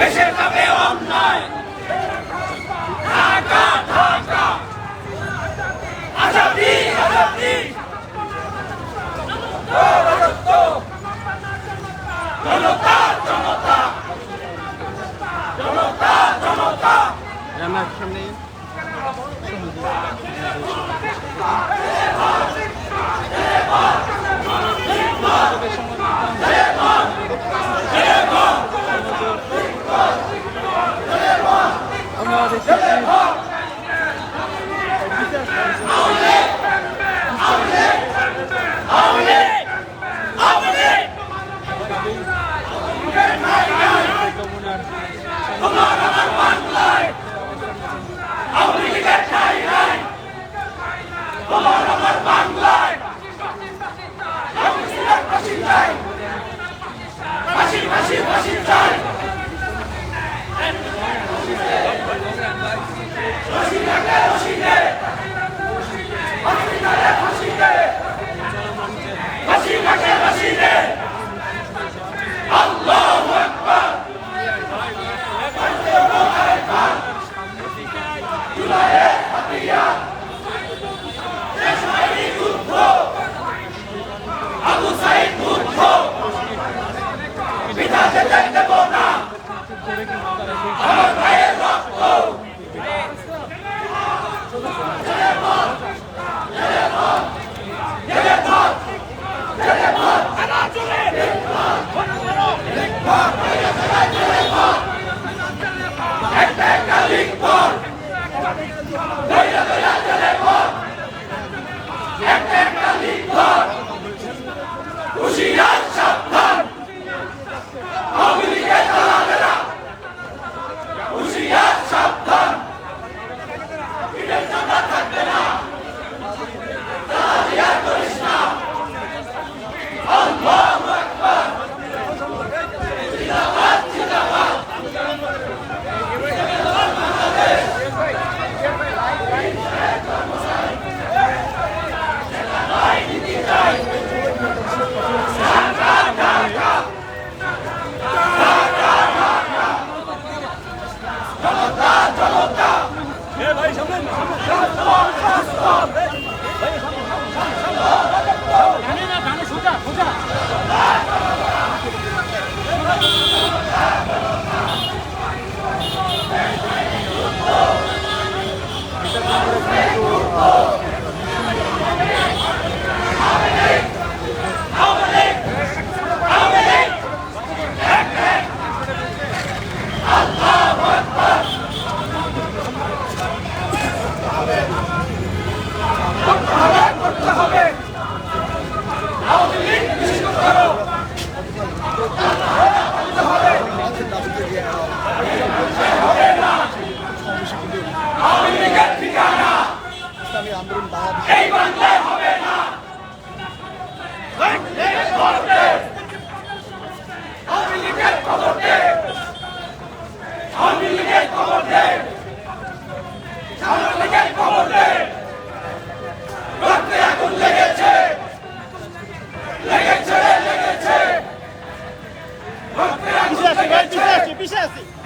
দেশের Crazy.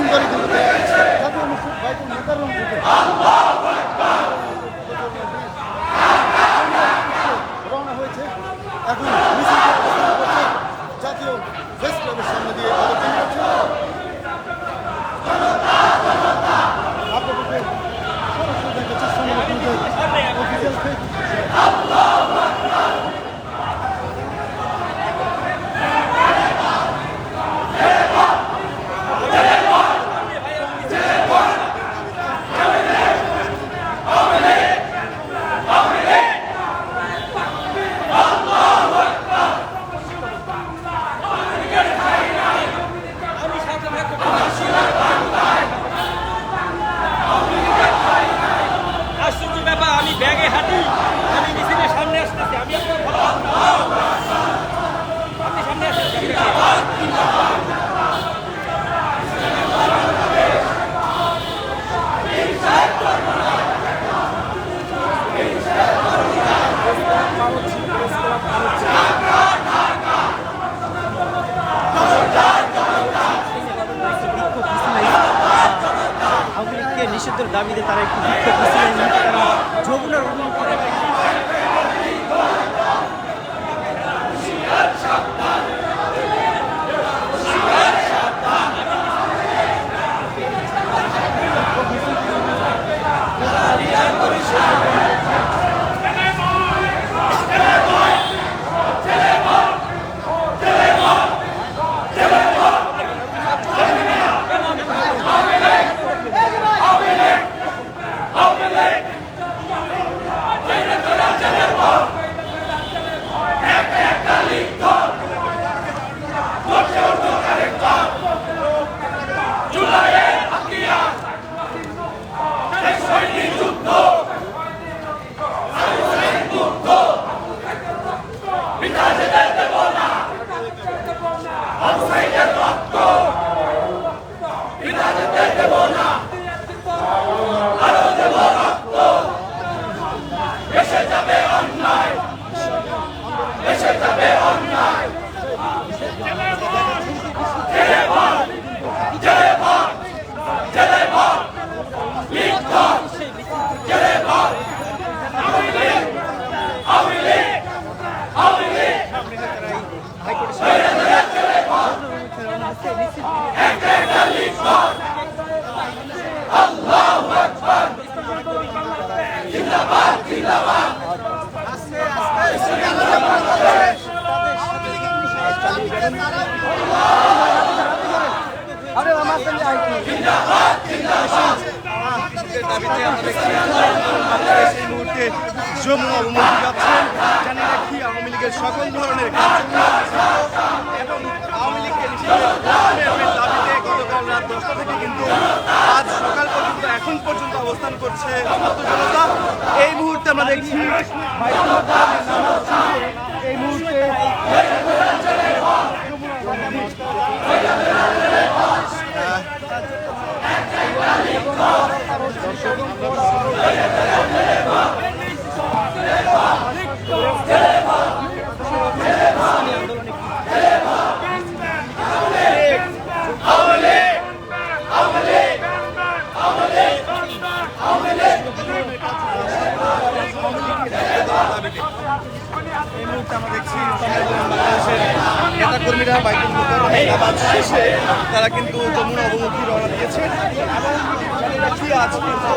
হচ্ছে জাতীয় মুসলিম বাইতুল মোকাররম থেকে রওনা হয়েছে এখন জাতীয় ক্লাবের সামনে দিয়ে। অবস্থান নিষিদ্ধের দাবিতে তারা একটু যমুনার দাবিতে আমরা এই মুহূর্তে যমুনা অবমুখী যাচ্ছেন। জানি রাখি আওয়ামী লীগের সকল ধরনের এবং আওয়ামী লীগকে দাবিতে গতকাল রাত দশটা থেকে কিন্তু আজ সকাল পর্যন্ত, এখন পর্যন্ত অবস্থান করছে জনতা। এই মুহূর্তে আমরা দেখছি এই মুহূর্তে এই মুহূর্তে আমরা দেখছি বাংলাদেশের নেতাকর্মীরা বাইকুল মোকাররমে নামাজ শেষে তারা কিন্তু যমুনা অবমুখী রওনা দিয়েছে। এবং রাখি আজ কিন্তু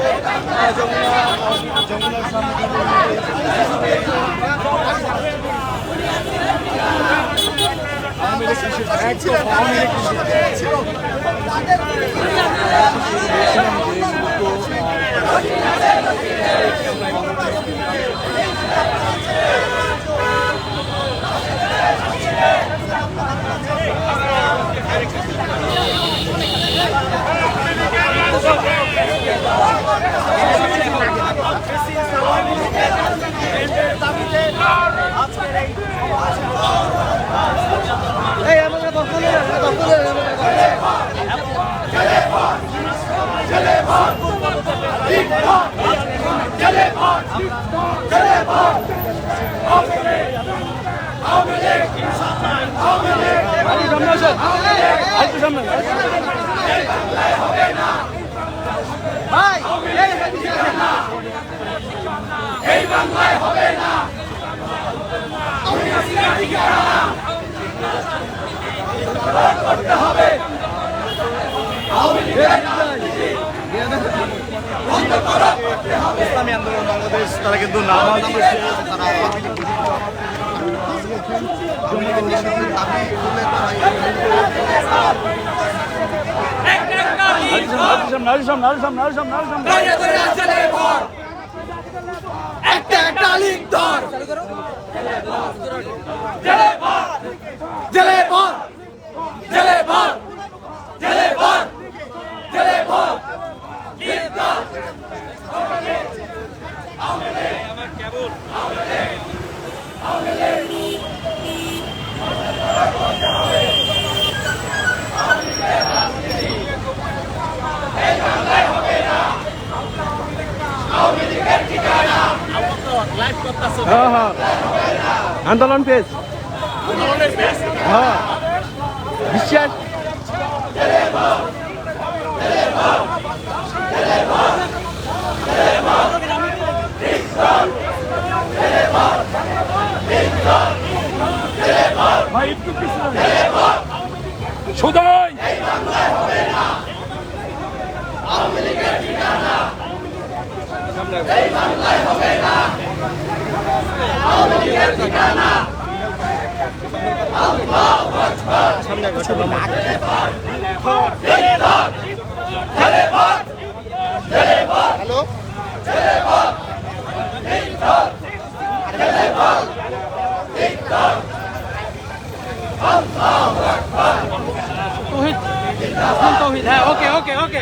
এই বাংলায় হবে না করতে হবে ইসলামী আন্দোলন বাংলাদেশ তারা কিন্তু নামাজ তারা লীগ আওয়ামী লীগের দাবি আন্দোলন পেজ হ্যাঁ বিশ্বাস সুদয় হ্যাঁ ওকে ওকে ওকে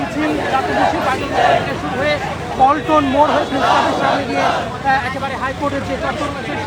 মিছিল জাতীয় মিছিল বাগিল থেকে শুরু হয়ে পল্টন মোড় হয়ে মুস্তাফের সামনে গিয়ে একেবারে হাইকোর্টের যে চত্বর আছে সেই